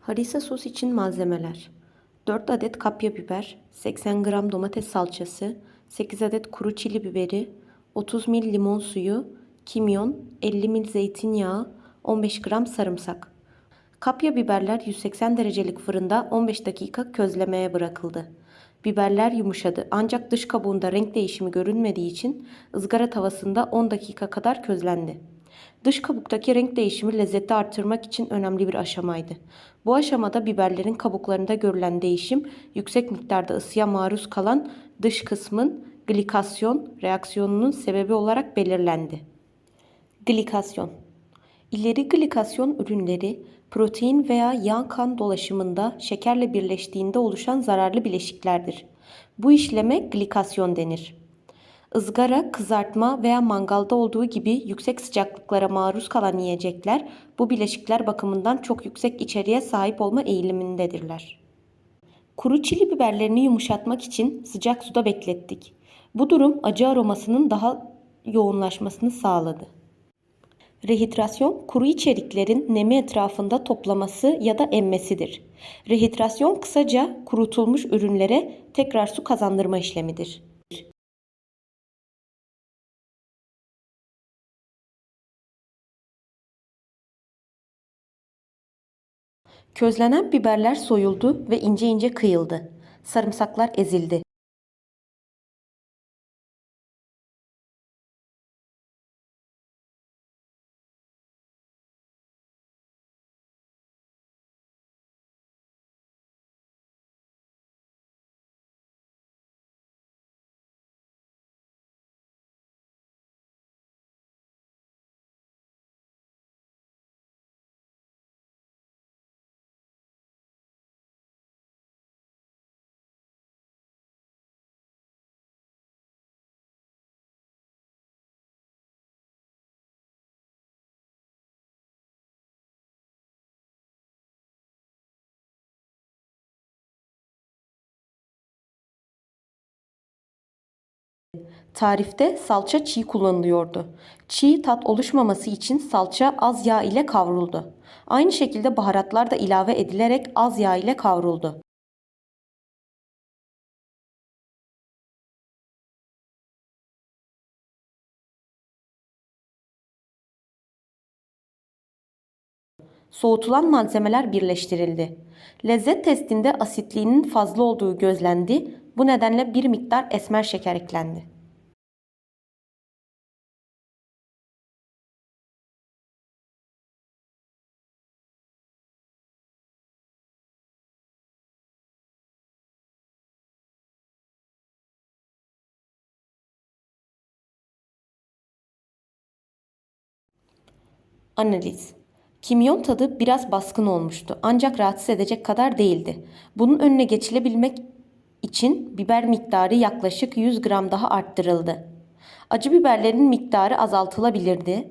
Harissa sos için malzemeler. 4 adet kapya biber, 80 gram domates salçası, 8 adet kuru çili biberi, 30 ml limon suyu, kimyon, 50 ml zeytinyağı, 15 gram sarımsak. Kapya biberler 180 derecelik fırında 15 dakika közlemeye bırakıldı. Biberler yumuşadı ancak dış kabuğunda renk değişimi görünmediği için ızgara tavasında 10 dakika kadar közlendi. Dış kabuktaki renk değişimi lezzeti artırmak için önemli bir aşamaydı. Bu aşamada biberlerin kabuklarında görülen değişim yüksek miktarda ısıya maruz kalan dış kısmın glikasyon reaksiyonunun sebebi olarak belirlendi. Glikasyon İleri glikasyon ürünleri protein veya yağ kan dolaşımında şekerle birleştiğinde oluşan zararlı bileşiklerdir. Bu işleme glikasyon denir. Izgara, kızartma veya mangalda olduğu gibi yüksek sıcaklıklara maruz kalan yiyecekler bu bileşikler bakımından çok yüksek içeriğe sahip olma eğilimindedirler. Kuru çili biberlerini yumuşatmak için sıcak suda beklettik. Bu durum acı aromasının daha yoğunlaşmasını sağladı. Rehidrasyon, kuru içeriklerin nemi etrafında toplaması ya da emmesidir. Rehidrasyon kısaca kurutulmuş ürünlere tekrar su kazandırma işlemidir. Közlenen biberler soyuldu ve ince ince kıyıldı. Sarımsaklar ezildi. Tarifte salça çiğ kullanılıyordu. Çiğ tat oluşmaması için salça az yağ ile kavruldu. Aynı şekilde baharatlar da ilave edilerek az yağ ile kavruldu. Soğutulan malzemeler birleştirildi. Lezzet testinde asitliğinin fazla olduğu gözlendi. Bu nedenle bir miktar esmer şeker eklendi. Analiz Kimyon tadı biraz baskın olmuştu ancak rahatsız edecek kadar değildi. Bunun önüne geçilebilmek için biber miktarı yaklaşık 100 gram daha arttırıldı. Acı biberlerin miktarı azaltılabilirdi.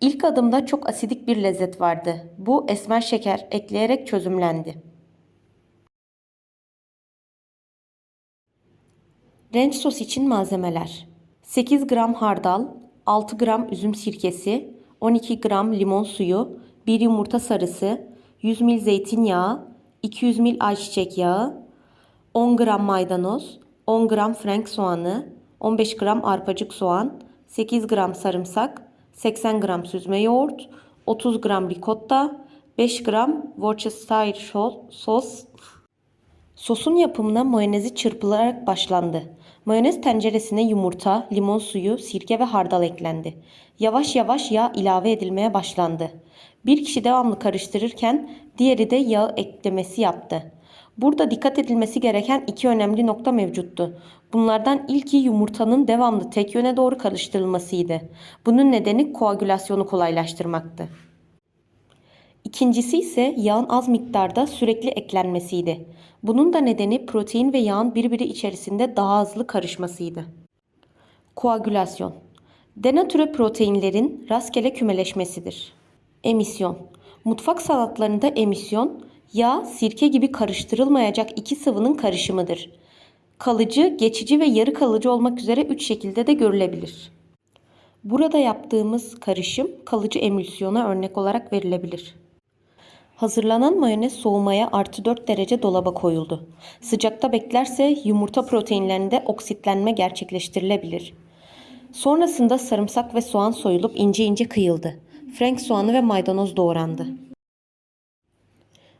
İlk adımda çok asidik bir lezzet vardı. Bu esmer şeker ekleyerek çözümlendi. Renç sos için malzemeler 8 gram hardal, 6 gram üzüm sirkesi, 12 gram limon suyu, 1 yumurta sarısı, 100 ml zeytinyağı, 200 ml ayçiçek yağı, 10 gram maydanoz, 10 gram frank soğanı, 15 gram arpacık soğan, 8 gram sarımsak, 80 gram süzme yoğurt, 30 gram ricotta, 5 gram Worcestershire sos, Sosun yapımına mayonezi çırpılarak başlandı. Mayonez tenceresine yumurta, limon suyu, sirke ve hardal eklendi. Yavaş yavaş yağ ilave edilmeye başlandı. Bir kişi devamlı karıştırırken diğeri de yağ eklemesi yaptı. Burada dikkat edilmesi gereken iki önemli nokta mevcuttu. Bunlardan ilki yumurtanın devamlı tek yöne doğru karıştırılmasıydı. Bunun nedeni koagülasyonu kolaylaştırmaktı. İkincisi ise yağın az miktarda sürekli eklenmesiydi. Bunun da nedeni protein ve yağın birbiri içerisinde daha hızlı karışmasıydı. Koagülasyon Denatüre proteinlerin rastgele kümeleşmesidir. Emisyon Mutfak sanatlarında emisyon, yağ, sirke gibi karıştırılmayacak iki sıvının karışımıdır. Kalıcı, geçici ve yarı kalıcı olmak üzere üç şekilde de görülebilir. Burada yaptığımız karışım kalıcı emülsiyona örnek olarak verilebilir. Hazırlanan mayonez soğumaya artı 4 derece dolaba koyuldu. Sıcakta beklerse yumurta proteinlerinde oksitlenme gerçekleştirilebilir. Sonrasında sarımsak ve soğan soyulup ince ince kıyıldı. Frank soğanı ve maydanoz doğrandı.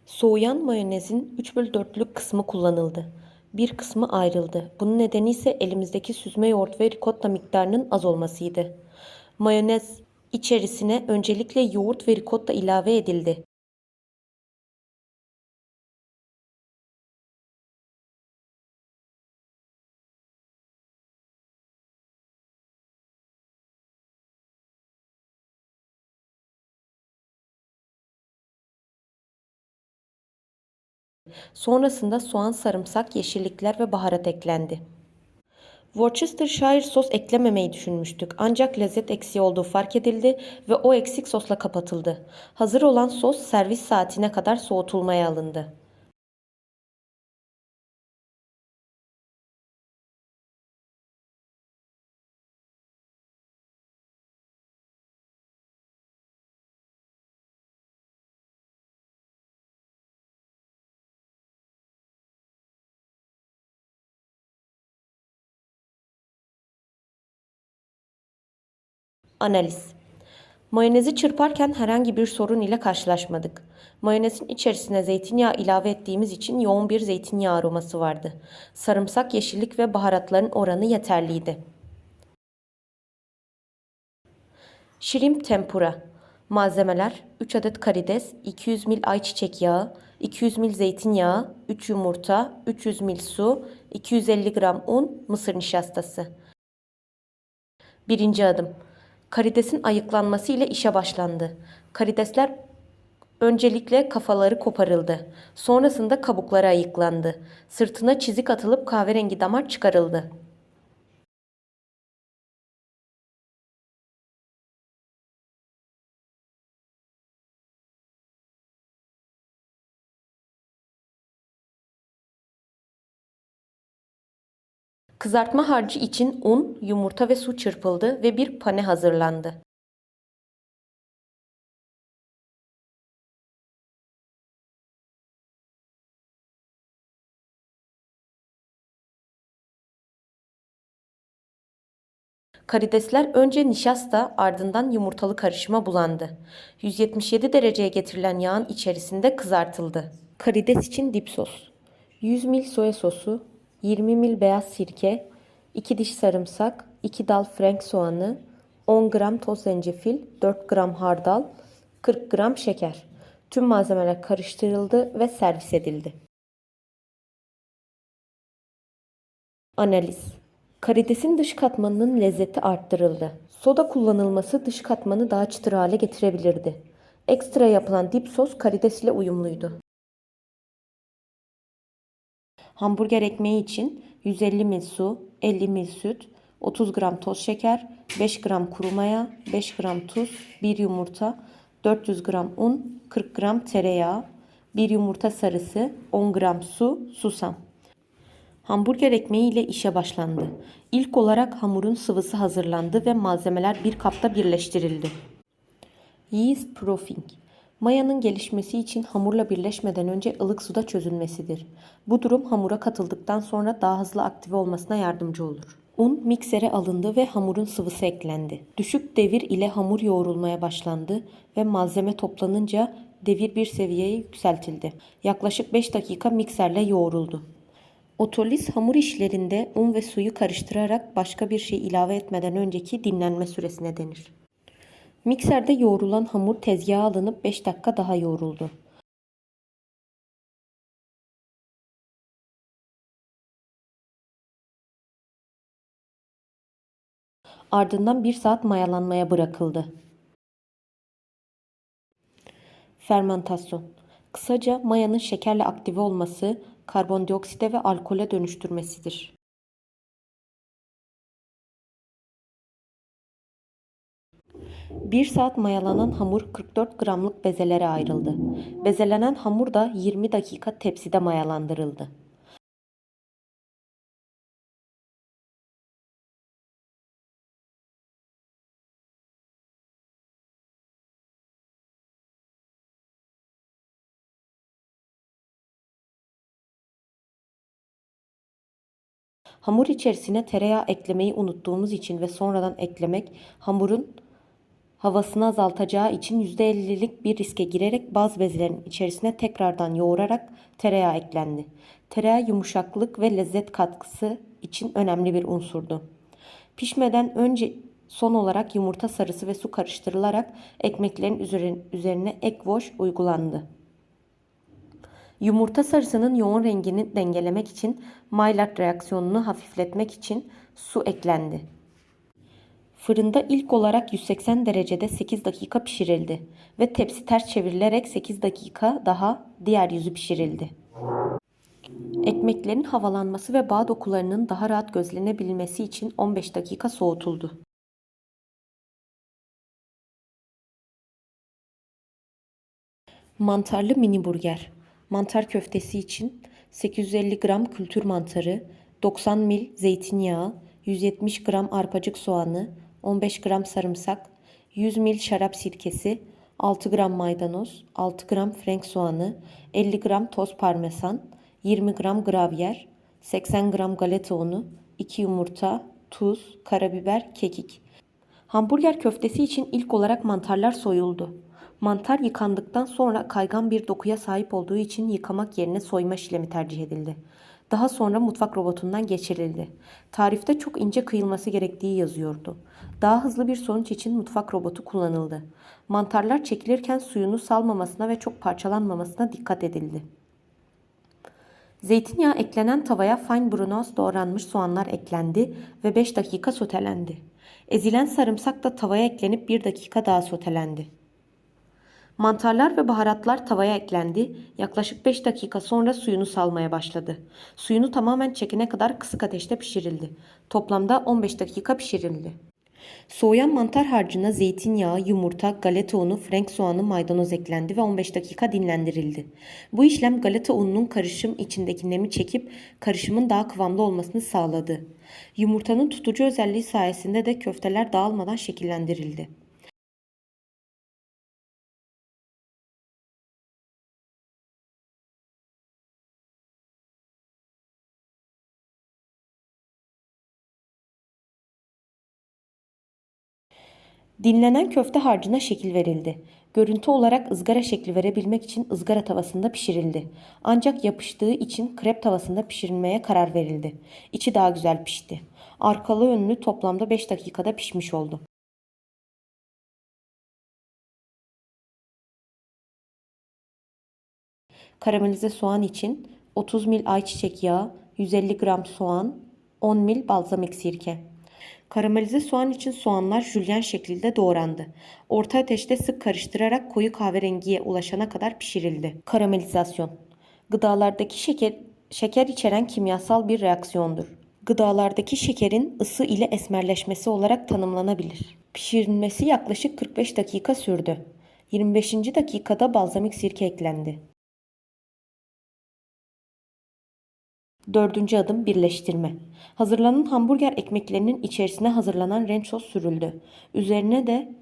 Soğuyan mayonezin 3 bölü 4'lük kısmı kullanıldı. Bir kısmı ayrıldı. Bunun nedeni ise elimizdeki süzme yoğurt ve ricotta miktarının az olmasıydı. Mayonez içerisine öncelikle yoğurt ve ricotta ilave edildi. Sonrasında soğan, sarımsak, yeşillikler ve baharat eklendi. Worcestershire sos eklememeyi düşünmüştük ancak lezzet eksiği olduğu fark edildi ve o eksik sosla kapatıldı. Hazır olan sos servis saatine kadar soğutulmaya alındı. Analiz Mayonezi çırparken herhangi bir sorun ile karşılaşmadık. Mayonezin içerisine zeytinyağı ilave ettiğimiz için yoğun bir zeytinyağı aroması vardı. Sarımsak, yeşillik ve baharatların oranı yeterliydi. Shrimp tempura. Malzemeler 3 adet karides, 200 ml ayçiçek yağı, 200 ml zeytinyağı, 3 yumurta, 300 ml su, 250 gram un, mısır nişastası. Birinci adım. Karidesin ayıklanması ile işe başlandı. Karidesler öncelikle kafaları koparıldı. Sonrasında kabukları ayıklandı. Sırtına çizik atılıp kahverengi damar çıkarıldı. Kızartma harcı için un, yumurta ve su çırpıldı ve bir pane hazırlandı. Karidesler önce nişasta ardından yumurtalı karışıma bulandı. 177 dereceye getirilen yağın içerisinde kızartıldı. Karides için dip sos. 100 ml soya sosu, 20 ml beyaz sirke, 2 diş sarımsak, 2 dal frank soğanı, 10 gram toz zencefil, 4 gram hardal, 40 gram şeker. Tüm malzemeler karıştırıldı ve servis edildi. Analiz Karidesin dış katmanının lezzeti arttırıldı. Soda kullanılması dış katmanı daha çıtır hale getirebilirdi. Ekstra yapılan dip sos karides ile uyumluydu. Hamburger ekmeği için 150 ml su, 50 ml süt, 30 gram toz şeker, 5 gram kuru maya, 5 gram tuz, 1 yumurta, 400 gram un, 40 gram tereyağı, 1 yumurta sarısı, 10 gram su, susam. Hamburger ekmeği ile işe başlandı. İlk olarak hamurun sıvısı hazırlandı ve malzemeler bir kapta birleştirildi. Yeast proofing Mayanın gelişmesi için hamurla birleşmeden önce ılık suda çözülmesidir. Bu durum hamura katıldıktan sonra daha hızlı aktive olmasına yardımcı olur. Un miksere alındı ve hamurun sıvısı eklendi. Düşük devir ile hamur yoğrulmaya başlandı ve malzeme toplanınca devir bir seviyeye yükseltildi. Yaklaşık 5 dakika mikserle yoğruldu. Otoliz hamur işlerinde un ve suyu karıştırarak başka bir şey ilave etmeden önceki dinlenme süresine denir. Mikserde yoğrulan hamur tezgaha alınıp 5 dakika daha yoğruldu. Ardından 1 saat mayalanmaya bırakıldı. Fermentasyon Kısaca mayanın şekerle aktive olması, karbondioksite ve alkole dönüştürmesidir. 1 saat mayalanan hamur 44 gramlık bezelere ayrıldı. Bezelenen hamur da 20 dakika tepside mayalandırıldı. Hamur içerisine tereyağı eklemeyi unuttuğumuz için ve sonradan eklemek hamurun havasını azaltacağı için %50'lik bir riske girerek baz bezlerin içerisine tekrardan yoğurarak tereyağı eklendi. Tereyağı yumuşaklık ve lezzet katkısı için önemli bir unsurdu. Pişmeden önce son olarak yumurta sarısı ve su karıştırılarak ekmeklerin üzeri- üzerine ek wash uygulandı. Yumurta sarısının yoğun rengini dengelemek için Maillard reaksiyonunu hafifletmek için su eklendi. Fırında ilk olarak 180 derecede 8 dakika pişirildi ve tepsi ters çevrilerek 8 dakika daha diğer yüzü pişirildi. Ekmeklerin havalanması ve bağ dokularının daha rahat gözlenebilmesi için 15 dakika soğutuldu. Mantarlı mini burger. Mantar köftesi için 850 gram kültür mantarı, 90 ml zeytinyağı, 170 gram arpacık soğanı, 15 gram sarımsak, 100 ml şarap sirkesi, 6 gram maydanoz, 6 gram frenk soğanı, 50 gram toz parmesan, 20 gram gravyer, 80 gram galeta unu, 2 yumurta, tuz, karabiber, kekik. Hamburger köftesi için ilk olarak mantarlar soyuldu. Mantar yıkandıktan sonra kaygan bir dokuya sahip olduğu için yıkamak yerine soyma işlemi tercih edildi. Daha sonra mutfak robotundan geçirildi. Tarifte çok ince kıyılması gerektiği yazıyordu. Daha hızlı bir sonuç için mutfak robotu kullanıldı. Mantarlar çekilirken suyunu salmamasına ve çok parçalanmamasına dikkat edildi. Zeytinyağı eklenen tavaya fine brunoise doğranmış soğanlar eklendi ve 5 dakika sotelendi. Ezilen sarımsak da tavaya eklenip 1 dakika daha sotelendi. Mantarlar ve baharatlar tavaya eklendi. Yaklaşık 5 dakika sonra suyunu salmaya başladı. Suyunu tamamen çekene kadar kısık ateşte pişirildi. Toplamda 15 dakika pişirildi. Soğuyan mantar harcına zeytinyağı, yumurta, galeta unu, frenk soğanı, maydanoz eklendi ve 15 dakika dinlendirildi. Bu işlem galeta ununun karışım içindeki nemi çekip karışımın daha kıvamlı olmasını sağladı. Yumurtanın tutucu özelliği sayesinde de köfteler dağılmadan şekillendirildi. Dinlenen köfte harcına şekil verildi. Görüntü olarak ızgara şekli verebilmek için ızgara tavasında pişirildi. Ancak yapıştığı için krep tavasında pişirilmeye karar verildi. İçi daha güzel pişti. Arkalı önlü toplamda 5 dakikada pişmiş oldu. Karamelize soğan için 30 ml ayçiçek yağı, 150 gram soğan, 10 ml balzamik sirke. Karamelize soğan için soğanlar jülyen şeklinde doğrandı. Orta ateşte sık karıştırarak koyu kahverengiye ulaşana kadar pişirildi. Karamelizasyon. Gıdalardaki şeker, şeker içeren kimyasal bir reaksiyondur. Gıdalardaki şekerin ısı ile esmerleşmesi olarak tanımlanabilir. Pişirilmesi yaklaşık 45 dakika sürdü. 25. dakikada balzamik sirke eklendi. Dördüncü adım birleştirme. Hazırlanan hamburger ekmeklerinin içerisine hazırlanan renk sos sürüldü. Üzerine de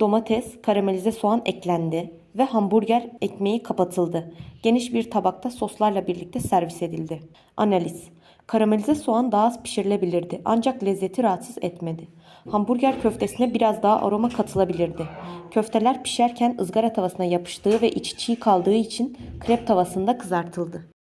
domates, karamelize soğan eklendi ve hamburger ekmeği kapatıldı. Geniş bir tabakta soslarla birlikte servis edildi. Analiz. Karamelize soğan daha az pişirilebilirdi ancak lezzeti rahatsız etmedi. Hamburger köftesine biraz daha aroma katılabilirdi. Köfteler pişerken ızgara tavasına yapıştığı ve içi çiğ kaldığı için krep tavasında kızartıldı.